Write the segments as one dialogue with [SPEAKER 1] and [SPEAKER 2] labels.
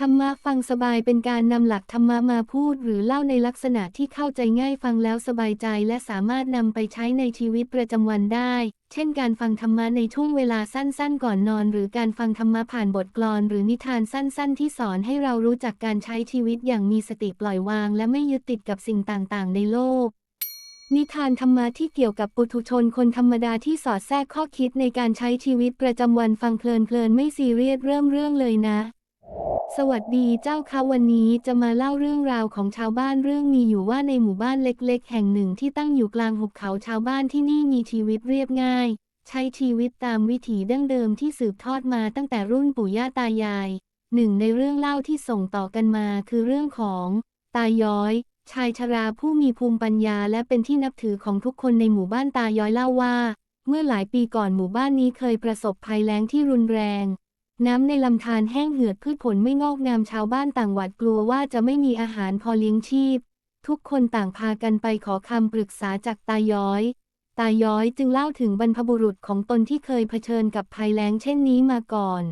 [SPEAKER 1] ธรรมะฟังสบายเป็นการนำหลักธรรมะมาพูดหรือเล่าในลักษณะที่เข้าใจง่ายฟังแล้วสบายใจและสามารถนำไปใช้ในชีวิตประจำวันได้ เช่นการฟังธรรมะในช่วงเวลาสั้นๆ ก่อนนอน หรือการฟังธรรมะผ่านบทกลอน หรือนิทานสั้นๆ ที่สอนให้เรารู้จักการใช้ชีวิตอย่างมีสติปล่อยวาง และไม่ยึดติดกับสิ่งต่างๆ ในโลกนิทานธรรมะที่เกี่ยวกับปุถุชนคนธรรมดาที่สอดแทรกข้อคิดในการใช้ชีวิตประจำวันฟังเพลินๆไม่ซีเรียสเริ่มเรื่องเลยนะ สวัสดีเจ้าคะวันนี้จะมาเล่าเรื่องราวของชาวบ้านเรื่องมีอยู่ว่าในหมู่บ้านเล็กๆ แห่งหนึ่งที่ตั้งอยู่กลางหุบเขาชาวบ้านที่นี่มีชีวิตเรียบง่าย ใช้ชีวิตตามวิถีดั้งเดิมที่สืบทอดมาตั้งแต่รุ่นปู่ย่าตายาย หนึ่งในเรื่องเล่าที่ส่งต่อกันมาคือเรื่องของ ตาย้อย ชายชราผู้มีภูมิปัญญาและเป็นที่นับถือของทุกคนในหมู่บ้านตาย้อยเล่าว่า เมื่อหลายปีก่อนหมู่บ้านนี้เคยประสบภัยแล้งที่รุนแรง น้ำในลำธารแห้งเหือดพืชผลไม่งอกงามชาวบ้านต่างหวาดกลัวว่าจะไม่มีอาหารพอเลี้ยงชีพ ทุกคนต่างพากันไปขอคำปรึกษาจากตาย้อย ตาย้อยจึงเล่าถึงบรรพบุรุษของตนที่เคยเผชิญกับภัยแล้งเช่นนี้มาก่อน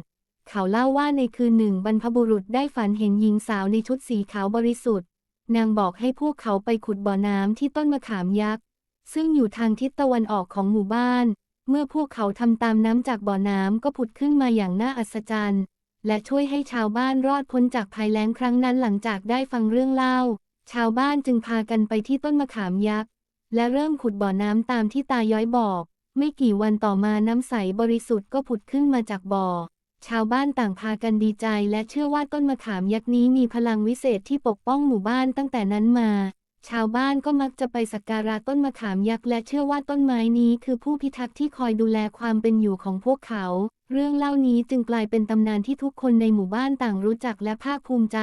[SPEAKER 1] เขาเล่าว่าในคืนหนึ่งบรรพบุรุษได้ฝันเห็นหญิงสาวในชุดสีขาวบริสุทธิ์ นางบอกให้พวกเขาไปขุดบ่อน้ำที่ต้นมะขามยักษ์ซึ่งอยู่ทางทิศตะวันออกของหมู่บ้าน เมื่อพวกเขาทำตามน้ำจากบ่อน้ำก็ผุดขึ้นมาอย่างน่าอัศจรรย์ และช่วยให้ชาวบ้านรอดพ้นจากภัยแล้งครั้งนั้นหลังจากได้ฟังเรื่องเล่า ชาวบ้านจึงพากันไปที่ต้นมะขามยักษ์ และเริ่มขุดบ่อน้ำตามที่ตาย้อยบอก ไม่กี่วันต่อมาน้ำใสบริสุทธิ์ก็ผุดขึ้นมาจากบ่อ ชาวบ้านต่างพากันดีใจและเชื่อว่าต้นมะขามยักษ์นี้มีพลังวิเศษที่ปกป้องหมู่บ้านตั้งแต่นั้นมา ชาวบ้านก็มักจะไปสักการะต้นมะขามยักษ์และเชื่อว่าต้นไม้นี้คือผู้พิทักษ์ที่คอยดูแลความเป็นอยู่ของพวกเขา เรื่องเล่านี้จึงกลายเป็นตำนานที่ทุกคนในหมู่บ้านต่างรู้จักและภาคภูมิใจ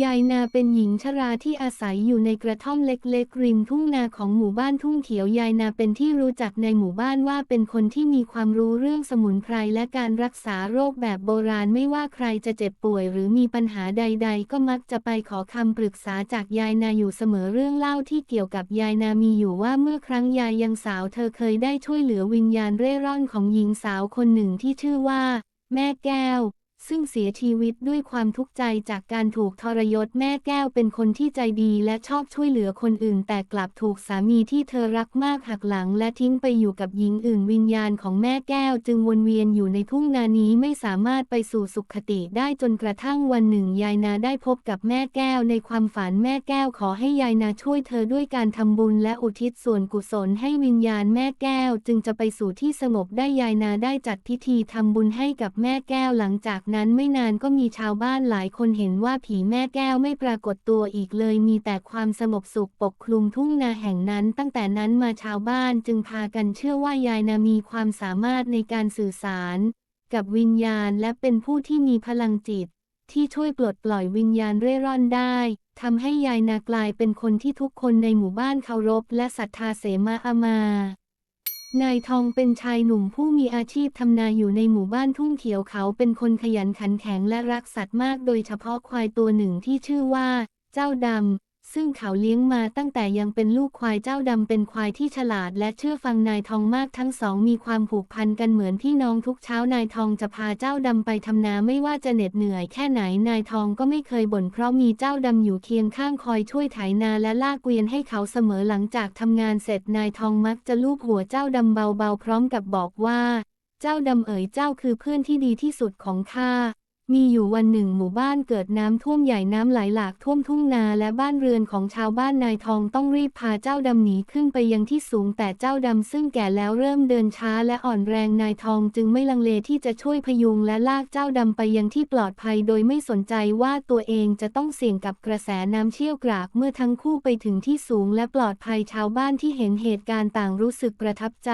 [SPEAKER 1] ยายนาเป็นหญิงชราที่อาศัยอยู่ในกระท่อมเล็กๆ ริมทุ่งนาของหมู่บ้านทุ่งเขียวยายนาเป็นที่รู้จักในหมู่บ้านว่าเป็นคนที่มีความรู้เรื่องสมุนไพรและการรักษาโรคแบบโบราณไม่ว่าใครจะเจ็บป่วย หรือมีปัญหาใด ๆ ก็มักจะไปขอคำปรึกษาจากยายนาอยู่เสมอเรื่องเล่าที่เกี่ยวกับยายนามีอยู่ว่าเมื่อครั้งยายยังสาวเธอเคยได้ช่วยเหลือวิญญาณเร่ร่อนของหญิงสาวคนหนึ่งที่ชื่อว่า แม่แก้ว ซึ่งเสียชีวิตด้วยความทุกข์ใจจากการถูกทรยศแม่แก้วเป็นคนที่ใจดีและชอบช่วยเหลือคนอื่น แต่กลับถูกสามีที่เธอรักมากหักหลัง และทิ้งไปอยู่กับหญิงอื่นวิญญาณของแม่แก้ว จึงวนเวียนอยู่ในทุ่งนานี้ไม่สามารถไปสู่สุขติได้จนกระทั่งวันหนึ่งยายนาได้พบกับแม่แก้วในความฝันแม่แก้วขอให้ยายนาช่วยเธอด้วยการทำบุญและอุทิศส่วนกุศลให้วิญญาณแม่แก้ว จึงจะไปสู่ที่สงบได้ยายนาได้จัดพิธีทำบุญให้กับแม่แก้วหลังจากนั้นไม่นานก็มีชาวบ้านหลายคนเห็นว่าผีแม่แก้วไม่ปรากฏตัวอีกเลย มีแต่ความสงบสุขปกคลุมทุ่งนาแห่งนั้น ตั้งแต่นั้นมาชาวบ้านจึงพากันเชื่อว่ายายนามีความสามารถในการสื่อสาร กับวิญญาณและเป็นผู้ที่มีพลังจิต ที่ช่วยปลดปล่อยวิญญาณเร่ร่อนได้ทำให้ยายนากลายเป็นคนที่ทุกคนในหมู่บ้านเคารพและศรัทธาเสมาอามา นายทองเป็นชายหนุ่มผู้มีอาชีพทำนาอยู่ในหมู่บ้านทุ่งเขียวเขาเป็นคนขยันขันแข็งและรักสัตว์มากโดยเฉพาะควายตัวหนึ่งที่ชื่อว่า เจ้าดำ ซึ่งเขาเลี้ยงมาตั้งแต่ยังเป็นลูกควายเจ้าดำเป็นควายที่ฉลาดและเชื่อฟังนายทองมากทั้งสองมีความผูกพันกันเหมือนพี่น้องทุกเช้านายทองจะพาเจ้าดำไปทำนาไม่ว่าจะเหน็ดเหนื่อยแค่ไหนนายทองก็ไม่เคยบ่นเพราะมีเจ้าดำอยู่เคียงข้างคอยช่วยไถนาและลากเกวียนให้เขาเสมอหลังจากทำงานเสร็จนายทองมักจะลูบหัวเจ้าดำเบาๆ พร้อมกับบอกว่า เจ้าดำเอ๋ยเจ้าคือเพื่อนที่ดีที่สุดของข้า มีอยู่วันหนึ่งหมู่บ้านเกิดน้ำท่วมใหญ่น้ำไหลหลากท่วมทุ่งนาและบ้านเรือนของชาวบ้านนายทองต้องรีบพาเจ้าดำหนีขึ้นไปยังที่สูงแต่เจ้าดำซึ่งแก่แล้วเริ่มเดินช้าและอ่อนแรงนายทองจึงไม่ลังเลที่จะช่วยพยุงและลากเจ้าดำไปยังที่ปลอดภัยโดยไม่สนใจว่าตัวเองจะต้องเสี่ยงกับกระแสน้ำเชี่ยวกรากเมื่อทั้งคู่ไปถึงที่สูงและปลอดภัยชาวบ้านที่เห็นเหตุการณ์ต่างรู้สึกประทับใจ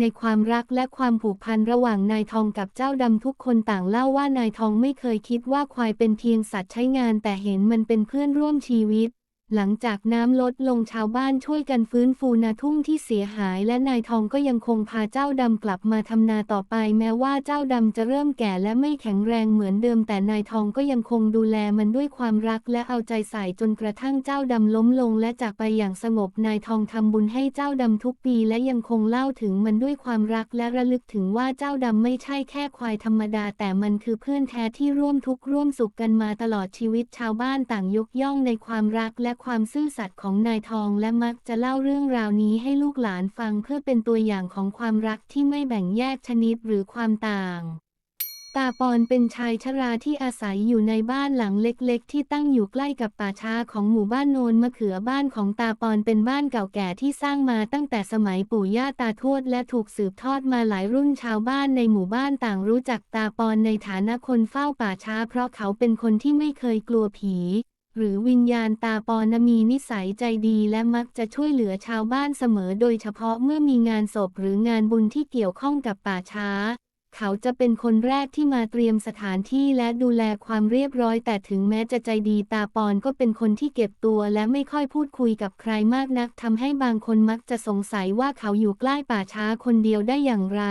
[SPEAKER 1] ในความรักและความผูกพันระหว่างนายทองกับเจ้าดำทุกคนต่างเล่าว่านายทองไม่เคยคิดว่าควายเป็นเพียงสัตว์ใช้งานแต่เห็นมันเป็นเพื่อนร่วมชีวิต หลังจากน้ำลดลงชาวบ้านช่วยกันฟื้นฟูนาทุ่งที่เสียหาย และนายทองก็ยังคงพาเจ้าดำกลับมาทำนาต่อไป แม้ว่าเจ้าดำจะเริ่มแก่และไม่แข็งแรงเหมือนเดิม แต่นายทองก็ยังคงดูแลมันด้วยความรักและเอาใจใส่จนกระทั่งเจ้าดำล้มลง และจากไปอย่างสงบนายทองทำบุญให้เจ้าดำทุกปี และยังคงเล่าถึงมันด้วยความรักและระลึกถึงว่าเจ้าดำไม่ใช่แค่ควายธรรมดา แต่มันคือเพื่อนแท้ที่ร่วมทุกข์ร่วมสุขกันมาตลอดชีวิตชาวบ้านต่างยกย่องในความรักและความซื่อสัตย์ของนายทองและมักจะเล่าเรื่องราวนี้ให้ลูกหลานฟังเพื่อเป็นตัวอย่างของความรักที่ไม่แบ่งแยกชนิดหรือความต่าง ตาปอนเป็นชายชราที่อาศัยอยู่ในบ้านหลังเล็กๆ ที่ตั้งอยู่ใกล้กับป่าช้าของหมู่บ้านโนนมะเขือบ้านของตาปอนเป็นบ้านเก่าแก่ที่สร้างมาตั้งแต่สมัยปู่ย่าตาทวดและถูกสืบทอดมาหลายรุ่นชาวบ้านในหมู่บ้านต่างรู้จักตาปอนในฐานะคนเฝ้าป่าช้า เพราะเขาเป็นคนที่ไม่เคยกลัวผี หรือวิญญาณตาปอนมีนิสัยใจดีและมักจะช่วยเหลือชาวบ้านเสมอโดยเฉพาะเมื่อมีงานศพหรืองานบุญที่เกี่ยวข้องกับป่าช้า เขาจะเป็นคนแรกที่มาเตรียมสถานที่และดูแลความเรียบร้อย แต่ถึงแม้จะใจดีตาปอนก็เป็นคนที่เก็บตัวและไม่ค่อยพูดคุยกับใครมากนักทำให้บางคนมักจะสงสัยว่าเขาอยู่ใกล้ป่าช้าคนเดียวได้อย่างไร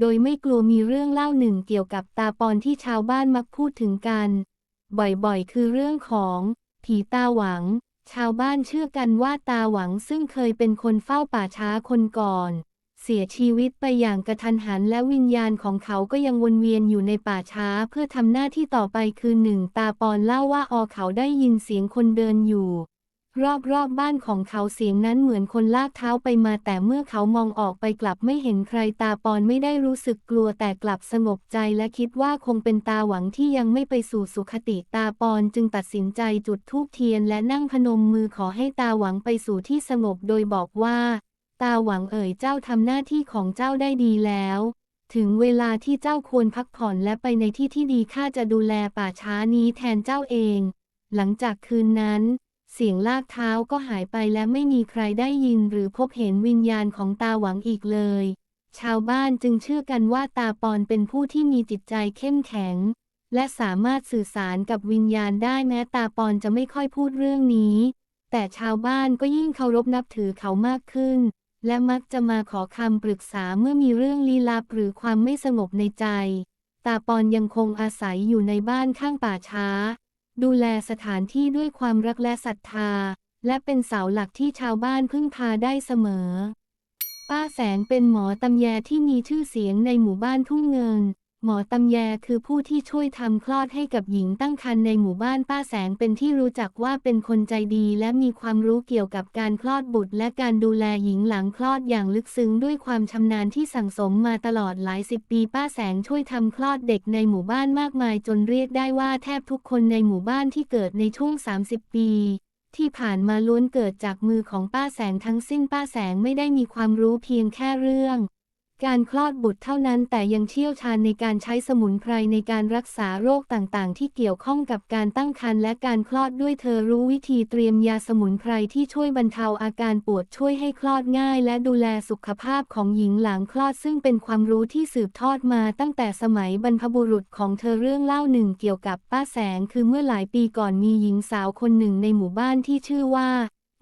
[SPEAKER 1] โดยไม่กลัวมีเรื่องเล่าหนึ่งเกี่ยวกับตาปอนที่ชาวบ้านมักพูดถึงกัน บ่อยๆ คือเรื่องของผีตาหวัง ชาวบ้านเชื่อกันว่าตาหวังซึ่งเคยเป็นคนเฝ้าป่าช้าคนก่อน เสียชีวิตไปอย่างกระทันหันและวิญญาณของเขาก็ยังวนเวียนอยู่ในป่าช้าเพื่อทำหน้าที่ต่อไปคือหนึ่งตาปอนเล่าว่าออเขาได้ยินเสียงคนเดินอยู่ รอบๆบบ้านของเขาเสียงนั้นเหมือนคนลากเท้าไปมาแต่เมื่อเขามองออกไปกลับไม่เห็นใครตาปอนไม่ได้รู้สึกกลัวแต่กลับสงบใจและคิดว่าคงเป็นตาหวังที่ยังไม่ไปสู่สุขติตาปอนจึงตัดสินใจจุดธูปเทียนและนั่งพนมมือขอให้ตาหวังไปสู่ที่สงบโดยบอกว่า ตาหวังเอ่ยเจ้าทำหน้าที่ของเจ้าได้ดีแล้ว ถึงเวลาที่เจ้าควรพักผ่อนและไปในที่ที่ดีข้าจะดูแลป่าช้านี้แทนเจ้าเอง หลังจากคืนนั้น เสียงลากเท้าก็หายไปและไม่มีใครได้ยินหรือพบเห็นวิญญาณของตาหวังอีกเลย ชาวบ้านจึงเชื่อกันว่าตาปอนเป็นผู้ที่มีจิตใจเข้มแข็ง และสามารถสื่อสารกับวิญญาณได้แม้ตาปอนจะไม่ค่อยพูดเรื่องนี้ แต่ชาวบ้านก็ยิ่งเคารพนับถือเขามากขึ้น และมักจะมาขอคำปรึกษาเมื่อมีเรื่องลี้ลับหรือความไม่สงบในใจ ตาปอนยังคงอาศัยอยู่ในบ้านข้างป่าช้า ดูแลสถานที่ด้วยความรักและศรัทธา และเป็นเสาหลักที่ชาวบ้านพึ่งพาได้เสมอ ป้าแสงเป็นหมอตำแยที่มีชื่อเสียงในหมู่บ้านทุ่งเงิน หมอตำแยคือผู้ที่ช่วยทำคลอดให้กับหญิงตั้งครรภ์ในหมู่บ้านป้าแสงเป็นที่รู้จักว่าเป็นคนใจดีและมีความรู้เกี่ยวกับการคลอดบุตร และการดูแลหญิงหลังคลอดอย่างลึกซึ้งด้วยความชำนาญที่สั่งสมมาตลอดหลายสิบปี ป้าแสงช่วยทำคลอดเด็กในหมู่บ้านมากมายจนเรียกได้ว่าแทบทุกคนในหมู่บ้านที่เกิดในช่วง 30 ปีที่ผ่านมาล้วนเกิดจากมือของป้าแสงทั้งสิ้นป้าแสงไม่ได้มีความรู้เพียงแค่เรื่อง การคลอดบุตรเท่านั้นแต่ยังเชี่ยวชาญในการใช้สมุนไพรในการรักษาโรคต่างๆ ที่เกี่ยวข้องกับการตั้งครรภ์และการคลอดด้วยเธอรู้วิธีเตรียมยาสมุนไพรที่ช่วยบรรเทาอาการปวดช่วยให้คลอดง่าย และดูแลสุขภาพของหญิงหลังคลอดซึ่งเป็นความรู้ที่สืบทอดมาตั้งแต่สมัยบรรพบุรุษของเธอเรื่องเล่าหนึ่งเกี่ยวกับป้าแสง คือเมื่อหลายปีก่อนมีหญิงสาวคนหนึ่งในหมู่บ้านที่ชื่อว่า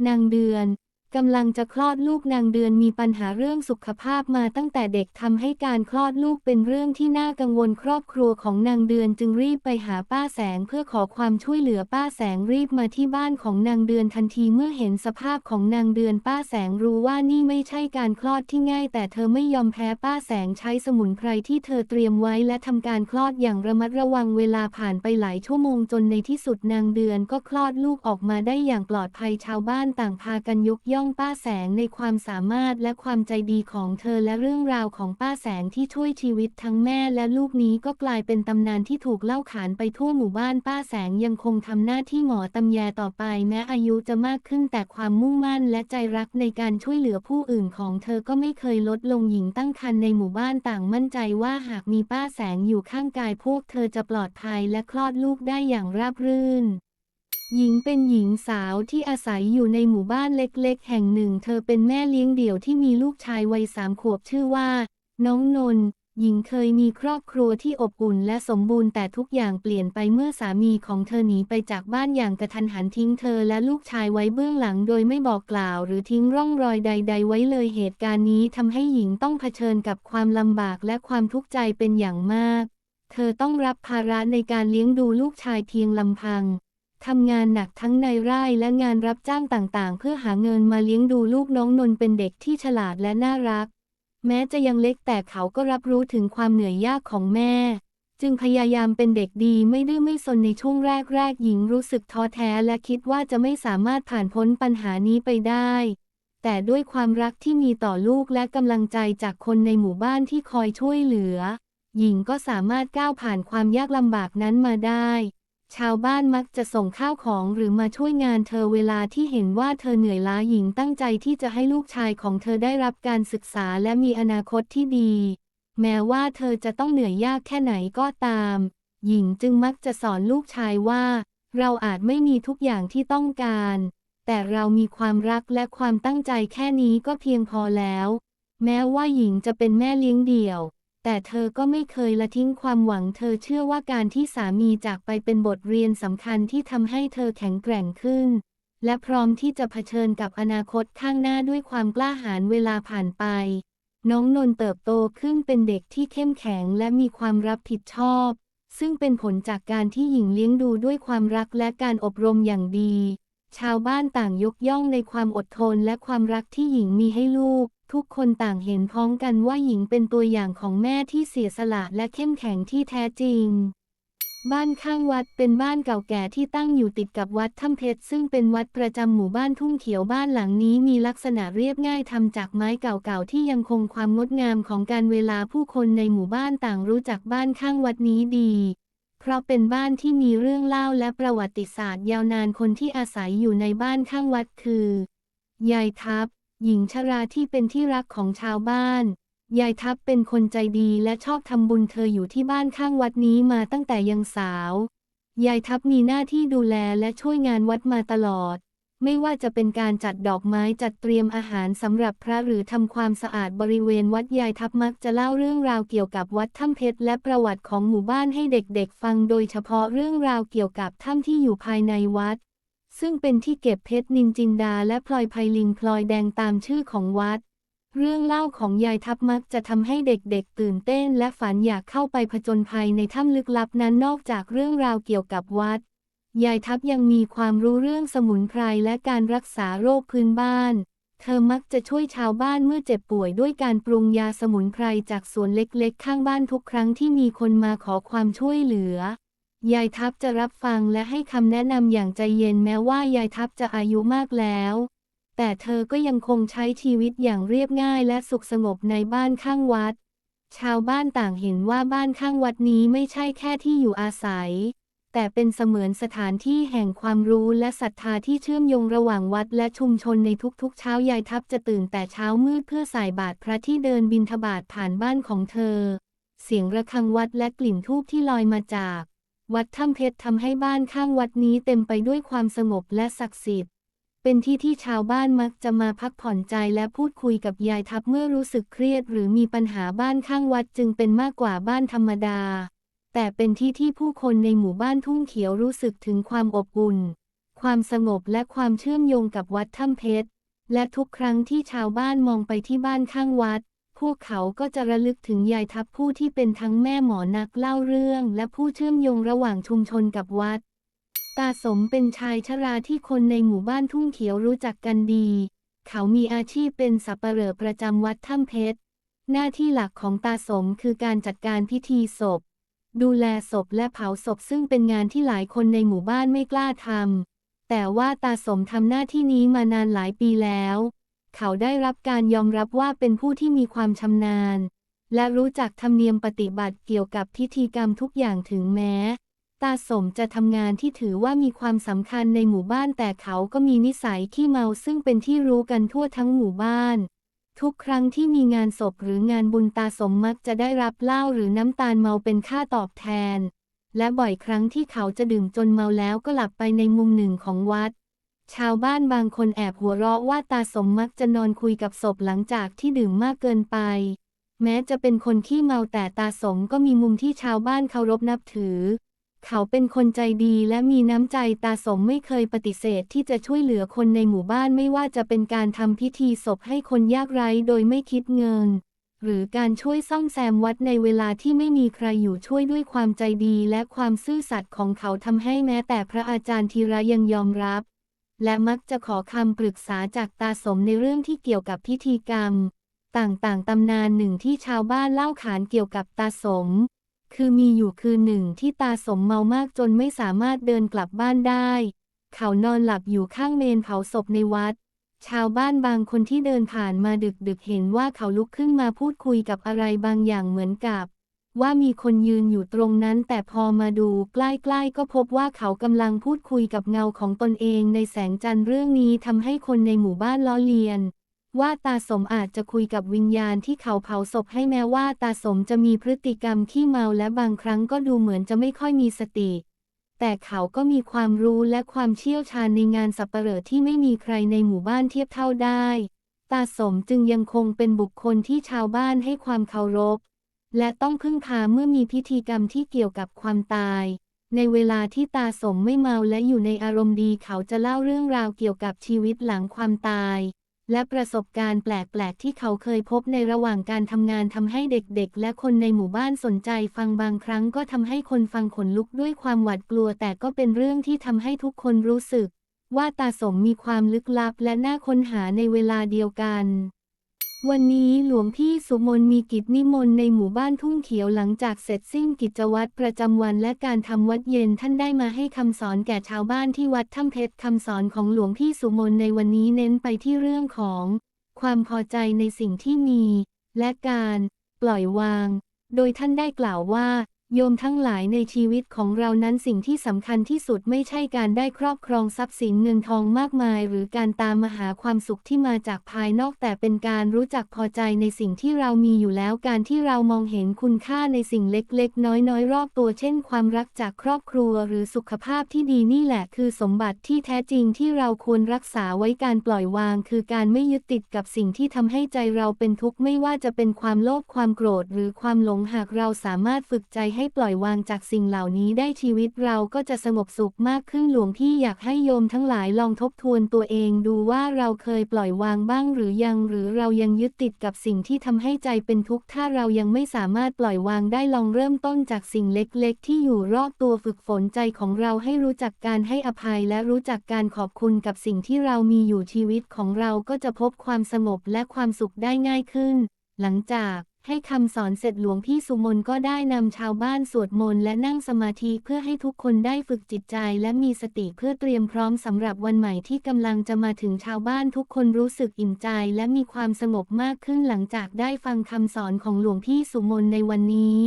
[SPEAKER 1] นางเดือน กำลังจะคลอดลูกนางเดือนมีปัญหาเรื่องสุขภาพมาตั้งแต่เด็กทำให้การคลอดลูกเป็นเรื่องที่น่ากังวลครอบครัวของนางเดือนจึงรีบไปหาป้าแสงเพื่อขอความช่วยเหลือป้าแสงรีบมาที่บ้านของนางเดือนทันทีเมื่อเห็นสภาพของนางเดือนป้าแสงรู้ว่านี่ไม่ใช่การคลอดที่ง่าย แต่เธอไม่ยอมแพ้ป้าแสงใช้สมุนไพรที่เธอเตรียมไว้และทำการคลอดอย่างระมัดระวังเวลาผ่านไปหลายชั่วโมงจนในที่สุดนางเดือนก็คลอดลูกออกมาได้อย่างปลอดภัยชาวบ้านต่างพากันยกย่องป้าแสงในความสามารถและความใจดีของเธอและเรื่องราวของป้าแสงที่ช่วยชีวิตทั้งแม่และลูกนี้ก็กลายเป็นตำนานที่ถูกเล่าขานไปทั่วหมู่บ้านป้าแสงยังคงทำหน้าที่หมอตำแยต่อไป แม้อายุจะมากขึ้นแต่ความมุ่งมั่นและใจรักในการช่วยเหลือผู้อื่นของเธอก็ไม่เคยลดลงหญิงตั้งครรภ์ในหมู่บ้านต่างมั่นใจว่าหากมีป้าแสงอยู่ข้างกายพวกเธอจะปลอดภัยและคลอดลูกได้อย่างราบรื่น หญิงเป็นหญิงสาวที่อาศัยอยู่ในหมู่บ้านเล็กๆ แห่งหนึ่ง เธอเป็นแม่เลี้ยงเดี่ยวที่มีลูกชายวัยสามขวบชื่อว่า น้องนนหญิงเคยมีครอบครัวที่อบอุ่นและสมบูรณ์แต่ทุกอย่างเปลี่ยนไปเมื่อสามีของเธอหนีไปจากบ้านอย่างกระทันหันทิ้งเธอและลูกชายไว้เบื้องหลังโดยไม่บอกกล่าว หรือทิ้งร่องรอยใด ๆ ไว้เลยเหตุการณ์นี้ทำให้หญิงต้องเผชิญกับความลำบากและความทุกข์ใจเป็นอย่างมาก เธอต้องรับภาระในการเลี้ยงดูลูกชายเพียงลำพัง ทำงานหนักทั้งในไร่และงานรับจ้างต่างๆ เพื่อหาเงินมาเลี้ยงดูลูกน้องนนท์เป็นเด็กที่ฉลาดและน่ารัก แม้จะยังเล็กแต่เขาก็รับรู้ถึงความเหนื่อยยากของแม่ จึงพยายามเป็นเด็กดีไม่ดื้อไม่ซนในช่วงแรกๆหญิงรู้สึกท้อแท้และคิดว่าจะไม่สามารถผ่านพ้นปัญหานี้ไปได้ แต่ด้วยความรักที่มีต่อลูกและกำลังใจจากคนในหมู่บ้านที่คอยช่วยเหลือ หญิงก็สามารถก้าวผ่านความยากลำบากนั้นมาได้ ชาวบ้านมักจะส่งข้าวของหรือมาช่วยงานเธอเวลาที่เห็นว่าเธอเหนื่อยล้าหญิงตั้งใจที่จะให้ลูกชายของเธอได้รับการศึกษาและมีอนาคตที่ดี แม้ว่าเธอจะต้องเหนื่อยยากแค่ไหนก็ตาม หญิงจึงมักจะสอนลูกชายว่า เราอาจไม่มีทุกอย่างที่ต้องการ แต่เรามีความรักและความตั้งใจแค่นี้ก็เพียงพอแล้ว แม้ว่าหญิงจะเป็นแม่เลี้ยงเดี่ยว แต่เธอก็ไม่เคยละทิ้งความหวัง เธอเชื่อว่าการที่สามีจากไปเป็นบทเรียนสำคัญที่ทำให้เธอแข็งแกร่งขึ้น และพร้อมที่จะเผชิญกับอนาคตข้างหน้าด้วยความกล้าหาญเวลาผ่านไป น้องนนท์เติบโตขึ้นเป็นเด็กที่เข้มแข็งและมีความรับผิดชอบ ซึ่งเป็นผลจากการที่หญิงเลี้ยงดูด้วยความรักและการอบรมอย่างดี ชาวบ้านต่างยกย่องในความอดทนและความรักที่หญิงมีให้ลูก ทุกคนต่างเห็นพ้องกันว่าหญิงเป็นตัวอย่างของแม่ที่เสียสละและเข้มแข็งที่แท้จริง บ้านข้างวัดเป็นบ้านเก่าแก่ที่ตั้งอยู่ติดกับวัดถ้ำเพชรซึ่งเป็นวัดประจำหมู่บ้านทุ่งเขียวบ้านหลังนี้มีลักษณะเรียบง่ายทำจากไม้เก่าๆที่ยังคงความงดงามของการเวลาผู้คนในหมู่บ้านต่างรู้จักบ้านข้างวัดนี้ดีเพราะเป็นบ้านที่มีเรื่องเล่าและประวัติศาสตร์ยาวนานคนที่อาศัยอยู่ในบ้านข้างวัดคือ ยายทัพ หญิงชราที่เป็นที่รักของชาวบ้าน ยายทัพเป็นคนใจดีและชอบทำบุญเธออยู่ที่บ้านข้างวัดนี้มาตั้งแต่ยังสาว ยายทัพมีหน้าที่ดูแลและช่วยงานวัดมาตลอด ไม่ว่าจะเป็นการจัดดอกไม้จัดเตรียมอาหารสำหรับพระหรือทำความสะอาดบริเวณวัดยายทัพมักจะเล่าเรื่องราวเกี่ยวกับวัดถ้ำเพชรและประวัติของหมู่บ้านให้เด็กๆ ฟังโดยเฉพาะเรื่องราวเกี่ยวกับถ้ำที่อยู่ภายในวัด ซึ่งเป็นที่เก็บเพชรนินจินดาและพลอยไพลินพลอยแดงตามชื่อของวัด เรื่องเล่าของยายทัพมักจะทำให้เด็กๆ ตื่นเต้น และฝันอยากเข้าไปผจญภัยในถ้ำลึกลับนั้นนอกจากเรื่องราวเกี่ยวกับวัด ยายทัพยังมีความรู้เรื่องสมุนไพรและการรักษาโรคพื้นบ้าน เธอมักจะช่วยชาวบ้านเมื่อเจ็บป่วยด้วยการปรุงยาสมุนไพรจากสวนเล็กๆ ข้างบ้านทุกครั้งที่มีคนมาขอความช่วยเหลือ ยายทัพจะรับฟังและให้คำแนะนำอย่างใจเย็นแม้ว่ายายทัพจะอายุมากแล้ว แต่เธอก็ยังคงใช้ชีวิตอย่างเรียบง่ายและสุขสงบในบ้านข้างวัด ชาวบ้านต่างเห็นว่าบ้านข้างวัดนี้ไม่ใช่แค่ที่อยู่อาศัย แต่เป็นเสมือนสถานที่แห่งความรู้และศรัทธาที่เชื่อมโยงระหว่างวัดและชุมชนในทุกๆ เช้ายายทัพจะตื่นแต่เช้ามืดเพื่อใส่บาตรพระที่เดินบิณฑบาตผ่านบ้านของเธอ เสียงระฆังวัดและกลิ่นธูปที่ลอยมาจาก วัดถ้ำเพชรทำให้บ้านข้างวัดนี้เต็มไปด้วยความสงบและศักดิ์สิทธิ์ เป็นที่ที่ชาวบ้านมักจะมาพักผ่อนใจและพูดคุยกับยายทัพเมื่อรู้สึกเครียด หรือมีปัญหาบ้านข้างวัดจึงเป็นมากกว่าบ้านธรรมดา แต่เป็นที่ที่ผู้คนในหมู่บ้านทุ่งเขียวรู้สึกถึงความอบอุ่น ความสงบและความเชื่อมโยงกับวัดถ้ำเพชร และทุกครั้งที่ชาวบ้านมองไปที่บ้านข้างวัด พวกเขาก็จะระลึกถึงยายทัพผู้ที่เป็นทั้งแม่หมอนักเล่าเรื่อง และผู้เชื่อมโยงระหว่างชุมชนกับวัด ตาสมเป็นชายชราที่คนในหมู่บ้านทุ่งเขียวรู้จักกันดี เขามีอาชีพเป็นสับปเหร่อประจำวัดถ้ำเพชร หน้าที่หลักของตาสมคือการจัดการพิธีศพ ดูแลศพและเผาศพซึ่งเป็นงานที่หลายคนในหมู่บ้านไม่กล้าทำแต่ว่าตาสมทำหน้าที่นี้มานานหลายปีแล้ว เขาได้รับการยอมรับว่าเป็นผู้ที่มีความชำนาญ และรู้จักธรรมเนียมปฏิบัติเกี่ยวกับพิธีกรรมทุกอย่างถึงแม้ ตาสมจะทำงานที่ถือว่ามีความสำคัญในหมู่บ้านแต่เขาก็มีนิสัยขี้เมาซึ่งเป็นที่รู้กันทั่วทั้งหมู่บ้าน ทุกครั้งที่มีงานศพหรืองานบุญตาสมมักจะได้รับเหล้าหรือน้ำตาลเมาเป็นค่าตอบแทน และบ่อยครั้งที่เขาจะดื่มจนเมาแล้วก็หลับไปในมุมหนึ่งของวัด ชาวบ้านบางคนแอบหัวเราะว่าตาสมมักจะนอนคุยกับศพหลังจากที่ดื่มมากเกินไป แม้จะเป็นคนขี้เมาแต่ตาสมก็มีมุมที่ชาวบ้านเคารพนับถือ เขาเป็นคนใจดีและมีน้ำใจตาสมไม่เคยปฏิเสธที่จะช่วยเหลือคนในหมู่บ้านไม่ว่าจะเป็นการทำพิธีศพให้คนยากไร้โดยไม่คิดเงิน หรือการช่วยซ่อมแซมวัดในเวลาที่ไม่มีใครอยู่ช่วยด้วยความใจดีและความซื่อสัตย์ของเขาทำให้แม้แต่พระอาจารย์ธีระยังยอมรับ และมักจะขอคำปรึกษาจากตาสมในเรื่องที่เกี่ยวกับพิธีกรรม ต่างๆตำนานหนึ่งที่ชาวบ้านเล่าขานเกี่ยวกับตาสม คือมีอยู่คืนหนึ่งที่ตาสมเมามากจนไม่สามารถเดินกลับบ้านได้ เขานอนหลับอยู่ข้างเมนเผาศพในวัด ชาวบ้านบางคนที่เดินผ่านมาดึกๆเห็นว่าเขาลุกขึ้นมาพูดคุยกับอะไรบางอย่างเหมือนกับ ว่ามีคนยืนอยู่ตรงนั้น แต่พอมาดูใกล้ๆก็พบว่าเขากำลังพูดคุยกับเงาของตนเองในแสงจันทร์เรื่องนี้ทำให้คนในหมู่บ้านล้อเลียน ว่าตาสมอาจจะคุยกับวิญญาณที่เขาเผาศพให้แม้ว่าตาสมจะมีพฤติกรรมขี้เมาและบางครั้งก็ดูเหมือนจะไม่ค่อยมีสติ แต่เขาก็มีความรู้และความเชี่ยวชาญในงานสับปเหร่อที่ไม่มีใครในหมู่บ้านเทียบเท่าได้ ตาสมจึงยังคงเป็นบุคคลที่ชาวบ้านให้ความเคารพ และต้องพึ่งพาเมื่อมีพิธีกรรมที่เกี่ยวกับความตาย ในเวลาที่ตาสมไม่เมาและอยู่ในอารมณ์ดีเขาจะเล่าเรื่องราวเกี่ยวกับชีวิตหลังความตาย และประสบการณ์แปลกๆ ที่เขาเคยพบในระหว่างการทำงานทำให้เด็กๆ และคนในหมู่บ้านสนใจฟังบางครั้งก็ทำให้คนฟังขนลุกด้วยความหวาดกลัว แต่ก็เป็นเรื่องที่ทำให้ทุกคนรู้สึก ว่าตาสมมีความลึกลับและน่าค้นหาในเวลาเดียวกัน วันนี้หลวงพี่สุมนมีกิจนิมนต์ในหมู่บ้านทุ่งเขียวหลังจากเสร็จสิ้นกิจวัตรประจำวันและการทำวัดเย็นท่านได้มาให้คำสอนแก่ชาวบ้านที่วัดถ้ำเพชรคำสอนของหลวงพี่สุมนในวันนี้เน้นไปที่เรื่องของ ความพอใจในสิ่งที่มี และการ ปล่อยวาง โดยท่านได้กล่าวว่า โยมทั้งหลายในชีวิตของเรานั้นสิ่งที่สำคัญที่สุดไม่ใช่การได้ครอบครองทรัพย์สินเงินทองมากมาย หรือการตามมาหาความสุขที่มาจากภายนอกแต่เป็นการรู้จักพอใจในสิ่งที่เรามีอยู่แล้วการที่เรามองเห็นคุณค่าในสิ่งเล็กๆ น้อยๆ รอบตัวเช่น ความรักจากครอบครัวหรือสุขภาพที่ดีนี่แหละ คือสมบัติที่แท้จริงที่เราควรรักษาไว้การปล่อยวาง คือการไม่ยึดติดกับสิ่งที่ทำให้ใจเราเป็นทุกข์ไม่ว่าจะเป็นความโลภความโกรธ หรือความหลงหากเราสามารถฝึกใจให้ให้ปล่อยวางจากสิ่งเหล่านี้ได้ชีวิตเราก็จะสงบสุขมากขึ้นหลวงพี่อยากให้โยมทั้งหลายลองทบทวนตัวเองดูว่าเราเคยปล่อยวางบ้างหรือยังหรือเรายังยึดติดกับสิ่งที่ทำให้ใจเป็นทุกข์ถ้าเรายังไม่สามารถปล่อยวางได้ลองเริ่มต้นจากสิ่งเล็กๆ ที่อยู่รอบตัวฝึกฝนใจของเราให้รู้จักการให้อภัยและรู้จักการขอบคุณกับสิ่งที่เรามีอยู่ชีวิตของเราก็จะพบความสงบและความสุขได้ง่ายขึ้น หลังจาก ให้คำสอนเสร็จหลวงพี่สุมนก็ได้นำชาวบ้านสวดมนต์และนั่งสมาธิเพื่อให้ทุกคนได้ฝึกจิตใจและมีสติเพื่อเตรียมพร้อมสำหรับวันใหม่ที่กำลังจะมาถึงชาวบ้านทุกคนรู้สึกอิ่มใจและมีความสงบมากขึ้นหลังจากได้ฟังคำสอนของหลวงพี่สุมนในวันนี้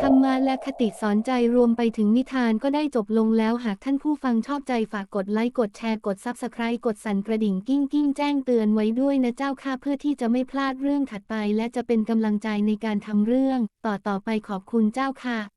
[SPEAKER 1] ธรรมะและคติสอนใจรวมไปถึงนิทานก็ได้จบลงแล้วหากท่านผู้ฟังชอบใจฝากกดไลค์กดแชร์กดซับสไคร b ์กดสั่นกระดิ่งกิ้งกิ้งแจ้งเตือนไว้ด้วยนะเจ้าค่ะเพื่อที่จะไม่พลาดเรื่องถัดไป และจะเป็นกำลังใจในการทำเรื่อง ต่อต่อไปขอบคุณเจ้าค่ะ